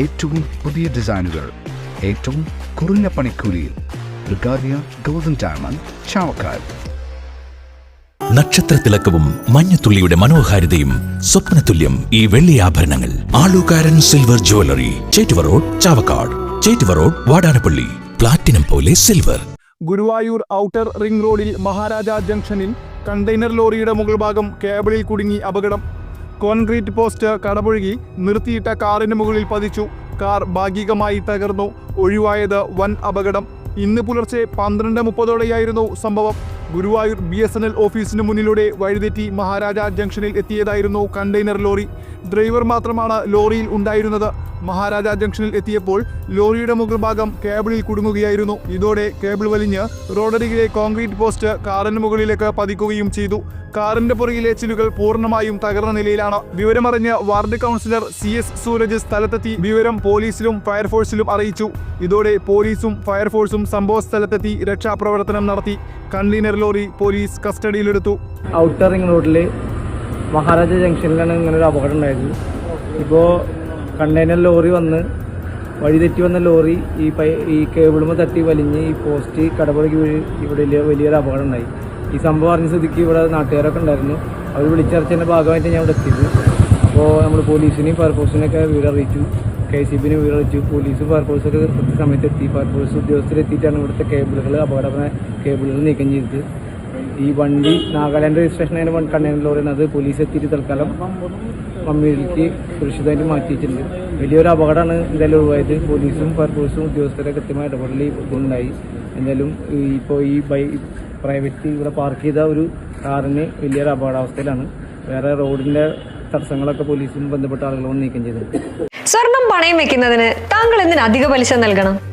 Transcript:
ഏറ്റവും പുതിയ ഡിസൈനുകൾ ഏറ്റവും കുറഞ്ഞ പണിക്കൂലിയിൽ ബ്രിഗാദിയ ഗോൾഡൻ ഡയമണ്ട് ചാവക്കാട് നക്ഷത്രത്തിലക്കവും മഞ്ഞത്തുള്ളിയുടെ മനോഹാരിതയും സ്വപ്നതുല്യം ഈ വെള്ളി ആഭരണങ്ങൾ. Alukkaran silver jewellery Chettuva road Chavakkad. Chettuva road Vadanappally. Platinum പോലെ സിൽവർ. ഗുരുവായൂർ ഔട്ടർ റിംഗ് റോഡിൽ മഹാരാജ ജംഗ്ഷനിൽ കണ്ടെയ്നർ ലോറിയുടെ മുകൾ ഭാഗം കേബിളിൽ കുടുങ്ങി അപകടം. കോൺക്രീറ്റ് പോസ്റ്റ് കടപുഴകി നിർത്തിയിട്ട കാറിന് മുകളിൽ പതിച്ചു. കാർ ഭാഗികമായി തകർന്നു. ഒഴിവായത് വൻ അപകടം. ഇന്ന് പുലർച്ചെ പന്ത്രണ്ട് മുപ്പതോടെയായിരുന്നു സംഭവം. Guruvayur B S N L ഓഫീസിന് മുന്നിലൂടെ വഴിതെറ്റി മഹാരാജ ജംഗ്ഷനിൽ എത്തിയതായിരുന്നു കണ്ടെയ്നർ ലോറി. ഡ്രൈവർ മാത്രമാണ് ലോറിയിൽ ഉണ്ടായിരുന്നത്. മഹാരാജ ജംഗ്ഷനിൽ എത്തിയപ്പോൾ ലോറിയുടെ മുകൾഭാഗം കേബിളിൽ കുടുങ്ങുകയായിരുന്നു. ഇതോടെ കേബിൾ വലിഞ്ഞ് റോഡരികിലെ കോൺക്രീറ്റ് പോസ്റ്റ് കാറിന് മുകളിലേക്ക് പതിക്കുകയും ചെയ്തു. കാറിന്റെ പുറകിലെ ചിലുകൾ പൂർണമായും തകർന്ന നിലയിലാണ്. വിവരമറിഞ്ഞ് ward councillor C S Sooraj സ്ഥലത്തെത്തി വിവരം പോലീസിലും ഫയർഫോഴ്സിലും അറിയിച്ചു. ഇതോടെ പോലീസും ഫയർഫോഴ്സും സംഭവ സ്ഥലത്തെത്തി രക്ഷാപ്രവർത്തനം നടത്തി. കണ്ടെയ്നർ ലോറി പോലീസ് കസ്റ്റഡിയിലെടുത്തു. ഔട്ടർ റിംഗ് റോഡിൽ മഹാരാജ ജംഗ്ഷനിലാണ് ഇങ്ങനെ ഒരു അപകടം ഉണ്ടായത്. ഇപ്പോൾ കണ്ടെയ്നർ ലോറി വന്ന് വഴി തെറ്റി വന്ന ലോറി ഈ പൈ ഈ കേബിളുമ്പോൾ തട്ടി വലിഞ്ഞ് ഈ പോസ്റ്റ് കടപുറകി വീഴ് ഇവിടെ വലിയ വലിയൊരു അപകടം ഉണ്ടായി. ഈ സംഭവം അറിഞ്ഞ സ്ഥിതിക്ക് ഇവിടെ നാട്ടുകാരൊക്കെ ഉണ്ടായിരുന്നു. അവർ വിളിച്ചറിച്ചതിന്റെ ഭാഗമായിട്ട് ഞാൻ ഇവിടെ എത്തിയത്. അപ്പോൾ നമ്മൾ പോലീസിനെയും ഫയർഫോഴ്സിനെയൊക്കെ വിവരം അറിയിച്ചു കെ സി ബിനെ വീടറിയിച്ചു പോലീസ് ഫയർഫോഴ്സൊക്കെ കൃത്യസമയത്ത് എത്തി. ഫയർഫോഴ്സ് ഉദ്യോഗസ്ഥരെത്തിയിട്ടാണ് ഇവിടുത്തെ കേബിളുകൾ അപകടമായ കേബിളുകൾ നീക്കം ചെയ്തത്. ഈ വണ്ടി നാഗാലാൻഡ് രജിസ്ട്രേഷൻ ആയ വൺ കണ്ടെയ്നർ ലോറിയാണ് അത് പോലീസ് എത്തിയിട്ട് തൽക്കാലം മമ്മിയിലേക്ക് സുരക്ഷിതമായിട്ട് മാറ്റിയിട്ടുണ്ട്. വലിയൊരു അപകടമാണ് എന്തായാലും ഒഴിവായത് പോലീസും ഫയർഫോഴ്സും ഉദ്യോഗസ്ഥരെ കൃത്യമായ ഇടപെടൽ ഉണ്ടായി എന്തായാലും ഇപ്പോൾ ഈ ബൈ പ്രൈവറ്റ് ഇവിടെ പാർക്ക് ചെയ്ത ഒരു കാറിന് വലിയൊരു അപകടാവസ്ഥയിലാണ്. വേറെ റോഡിന്റെ തടസ്സങ്ങളൊക്കെ പോലീസും ബന്ധപ്പെട്ട ആളുകളോട് നീക്കം ചെയ്തിട്ടുണ്ട്. സ്വർണം പണയം വെക്കുന്നതിന് താങ്കൾ എന്തിന് അധിക പലിശ നൽകണം?